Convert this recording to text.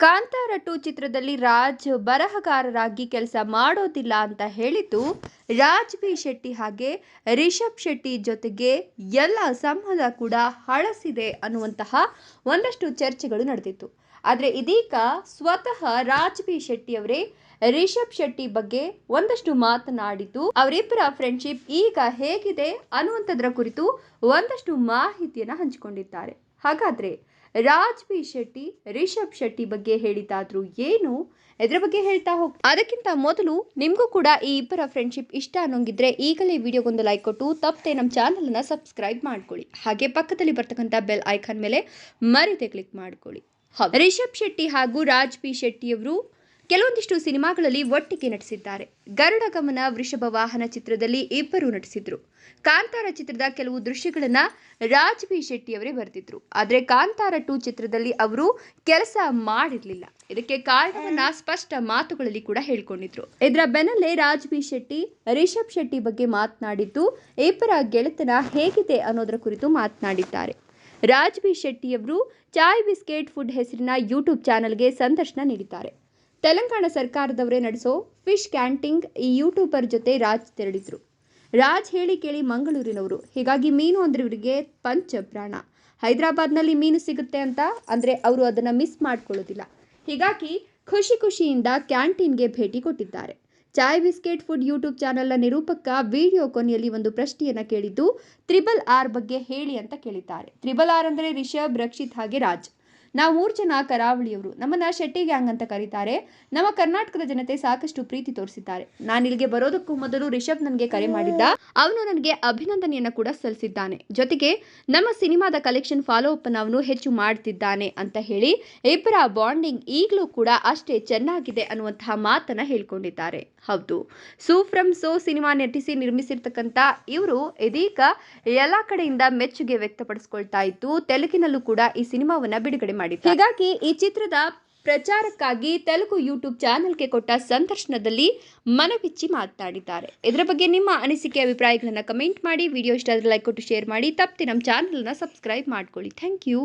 Kantara to ಚಿತ್ರದಲ್ಲಿ ರಾಜ್ ಬರಹಗಾರರಾಗಿ ಕೆಲಸ ಮಾಡೋದಿಲ್ಲ ಅಂತ ಹೇಳಿದ್ದು ರಾಜ್ ಬಿ ಶೆಟ್ಟಿ ಹಾಗೆ ರಿಷಬ್ ಶೆಟ್ಟಿ ಜೊತೆಗೆ ಎಲ್ಲ ಸಂಬಂಧ ಕೂಡ ಹಳಸಿದೆ ಅನ್ನುವಂತಹ ಒಂದಷ್ಟು ಚರ್ಚೆಗಳು ನಡೆದಿತ್ತು. ಆದರೆ ಇದೀಗ ಸ್ವತಃ ರಾಜ್ ಬಿ ಶೆಟ್ಟಿ ಅವರೇ ರಿಷಬ್ ಶೆಟ್ಟಿ ಬಗ್ಗೆ ಒಂದಷ್ಟು ಮಾತನಾಡಿದ್ದು ಅವರಿಬ್ಬರ ಫ್ರೆಂಡ್ಶಿಪ್ ಈಗ ಹೇಗಿದೆ ಅನ್ನುವಂಥದ್ರ ಕುರಿತು ಒಂದಷ್ಟು ಮಾಹಿತಿಯನ್ನು ಹಂಚಿಕೊಂಡಿದ್ದಾರೆ. ಹಾಗಾದ್ರೆ ರಾಜ್ ಬಿ ಶೆಟ್ಟಿ, ರಿಷಬ್ ಶೆಟ್ಟಿ ಬಗ್ಗೆ ಹೇಳಿದಾದ್ರು ಏನು? ಇದರ ಬಗ್ಗೆ ಹೇಳ್ತಾ ಹೋಗಿ. ಅದಕ್ಕಿಂತ ಮೊದಲು ನಿಮಗೂ ಕೂಡ ಈ ಇಬ್ಬರ ಫ್ರೆಂಡ್ಶಿಪ್ ಇಷ್ಟ ಅನ್ನೋಂಗಿದ್ರೆ ಈಗಲೇ ವಿಡಿಯೋಗೊಂದು ಲೈಕ್ ಕೊಟ್ಟು ತಪ್ಪದೆ ನಮ್ಮ ಚಾನಲನ್ನು ಸಬ್ಸ್ಕ್ರೈಬ್ ಮಾಡ್ಕೊಳ್ಳಿ. ಹಾಗೆ ಪಕ್ಕದಲ್ಲಿ ಬರ್ತಕ್ಕಂಥ ಬೆಲ್ ಐಕಾನ್ ಮೇಲೆ ಮರಿದೆ ಕ್ಲಿಕ್ ಮಾಡ್ಕೊಳ್ಳಿ. ರಿಷಬ್ ಶೆಟ್ಟಿ ಹಾಗೂ ರಾಜ್ ಬಿ ಶೆಟ್ಟಿಯವರು ಕೆಲವೊಂದಿಷ್ಟು ಸಿನಿಮಾಗಳಲ್ಲಿ ಒಟ್ಟಿಗೆ ನಟಿಸಿದ್ದಾರೆ. ಗರುಡ ಗಮನ ವೃಷಭ ವಾಹನ ಚಿತ್ರದಲ್ಲಿ ಇಬ್ಬರು ನಟಿಸಿದ್ರು. ಕಾಂತಾರ ಚಿತ್ರದ ಕೆಲವು ದೃಶ್ಯಗಳನ್ನು ರಾಜ್ ಬಿ ಶೆಟ್ಟಿ ಅವರೇ ಬರೆದಿದ್ರು. ಆದರೆ ಕಾಂತಾರ ಟು ಚಿತ್ರದಲ್ಲಿ ಅವರು ಕೆಲಸ ಮಾಡಿರ್ಲಿಲ್ಲ. ಇದಕ್ಕೆ ಕಾರಣವನ್ನ ಸ್ಪಷ್ಟ ಮಾತುಗಳಲ್ಲಿ ಕೂಡ ಹೇಳ್ಕೊಂಡಿದ್ರು. ಇದರ ಬೆನ್ನಲ್ಲೇ ರಾಜ್ ಬಿ ಶೆಟ್ಟಿ, ರಿಷಬ್ ಶೆಟ್ಟಿ ಬಗ್ಗೆ ಮಾತನಾಡಿದ್ದು, ಇಬ್ಬರ ಗೆಳೆತನ ಹೇಗಿದೆ ಅನ್ನೋದರ ಕುರಿತು ಮಾತನಾಡಿದ್ದಾರೆ. ರಾಜ್ ಬಿ ಶೆಟ್ಟಿಯವರು ಚಾಯ್ ಬಿಸ್ಕೆಟ್ ಫುಡ್ ಹೆಸರಿನ ಯೂಟ್ಯೂಬ್ ಚಾನಲ್ಗೆ ಸಂದರ್ಶನ ನೀಡಿದ್ದಾರೆ. ತೆಲಂಗಾಣ ಸರ್ಕಾರದವರೇ ನಡೆಸೋ ಫಿಶ್ ಕ್ಯಾಂಟಿಂಗ್ ಈ ಯೂಟ್ಯೂಬರ್ ಜೊತೆ ರಾಜ್ ತೆರಳಿದ್ರು. ರಾಜ್ ಹೇಳಿ ಕೇಳಿ ಮಂಗಳೂರಿನವರು. ಹೀಗಾಗಿ ಮೀನು ಅಂದ್ರೆ ಇವರಿಗೆ ಪಂಚ ಪ್ರಾಣ ಹೈದರಾಬಾದ್ನಲ್ಲಿ ಮೀನು ಸಿಗುತ್ತೆ ಅಂತ ಅಂದರೆ ಅವರು ಅದನ್ನು ಮಿಸ್ ಮಾಡ್ಕೊಳ್ಳೋದಿಲ್ಲ. ಹೀಗಾಗಿ ಖುಷಿ ಖುಷಿಯಿಂದ ಕ್ಯಾಂಟೀನ್ಗೆ ಭೇಟಿ ಕೊಟ್ಟಿದ್ದಾರೆ. ಚಾಯ್ ಬಿಸ್ಕೆಟ್ ಫುಡ್ ಯೂಟ್ಯೂಬ್ ಚಾನೆಲ್ನ ನಿರೂಪಕ ವಿಡಿಯೋ ಕೊನೆಯಲ್ಲಿ ಒಂದು ಪ್ರಶ್ನೆಯನ್ನು ಕೇಳಿದ್ದು, ತ್ರಿಬಲ್ ಆರ್ ಬಗ್ಗೆ ಹೇಳಿ ಅಂತ ಕೇಳಿದ್ದಾರೆ. ತ್ರಿಬಲ್ ಆರ್ ಅಂದರೆ ರಿಷಬ್, ರಕ್ಷಿತ್ ಹಾಗೆ ರಾಜ್. ನಾವು ಮೂರು ಜನ ಕರಾವಳಿಯವರು. ನಮ್ಮನ್ನ ಶೆಟ್ಟಿ ಗ್ಯಾಂಗ್ ಅಂತ ಕರೀತಾರೆ? ನಮ್ಮ ಕರ್ನಾಟಕದ ಜನತೆ ಸಾಕಷ್ಟು ಪ್ರೀತಿ ತೋರಿಸಿದ್ದಾರೆ. ನಾನು ಇಲ್ಲಿಗೆ ಬರೋದಕ್ಕೂ ಮೊದಲು ರಿಷಬ್ ನನಗೆ ಕರೆ ಮಾಡಿದ್ದ. ಅವನು ನನಗೆ ಅಭಿನಂದನೆಯನ್ನು ಕೂಡ ಸಲ್ಲಿಸಿದ್ದಾನೆ. ಜೊತೆಗೆ ನಮ್ಮ ಸಿನಿಮಾದ ಕಲೆಕ್ಷನ್ ಫಾಲೋ ಅಪ್ ಅವನು ಹೆಚ್ಚು ಮಾಡ್ತಿದ್ದಾನೆ ಅಂತ ಹೇಳಿ ಇಬ್ಬರ ಬಾಂಡಿಂಗ್ ಈಗಲೂ ಕೂಡ ಅಷ್ಟೇ ಚೆನ್ನಾಗಿದೆ ಅನ್ನುವಂತಹ ಮಾತನ್ನ ಹೇಳ್ಕೊಂಡಿದ್ದಾರೆ. ಹೌದು. ಸೂ ಫ್ರಮ್ ಸೋ ಸಿನಿಮಾ ನಟಿಸಿ ನಿರ್ಮಿಸಿರ್ತಕ್ಕಂಥ ಇವರು ಇದೀಗ ಎಲ್ಲ ಕಡೆಯಿಂದ ಮೆಚ್ಚುಗೆ ವ್ಯಕ್ತಪಡಿಸ್ಕೊಳ್ತಾ ಇದ್ದು, ತೆಲುಗಿನಲ್ಲೂ ಕೂಡ ಈ ಸಿನಿಮಾವನ್ನ ಬಿಡುಗಡೆ ಮಾಡಿದ್ದಾರೆ. ಹೀಗಾಗಿ ಈ ಚಿತ್ರದ ಪ್ರಚಾರಕ್ಕಾಗಿ ತೆಲುಗು ಯೂಟ್ಯೂಬ್ ಚಾನೆಲ್ಗೆ ಕೊಟ್ಟ ಸಂದರ್ಶನದಲ್ಲಿ ಮನಬಿಚ್ಚಿ ಮಾತನಾಡಿದ್ದಾರೆ. ಇದರ ಬಗ್ಗೆ ನಿಮ್ಮ ಅನಿಸಿಕೆ, ಅಭಿಪ್ರಾಯಗಳನ್ನು ಕಮೆಂಟ್ ಮಾಡಿ. ವಿಡಿಯೋ ಇಷ್ಟ ಆದರೆ ಲೈಕ್ ಕೊಟ್ಟು ಶೇರ್ ಮಾಡಿ. ತಪ್ಪದೆ ನಮ್ಮ ಚಾನಲ್ನ ಸಬ್ಸ್ಕ್ರೈಬ್ ಮಾಡ್ಕೊಳ್ಳಿ. Thank you.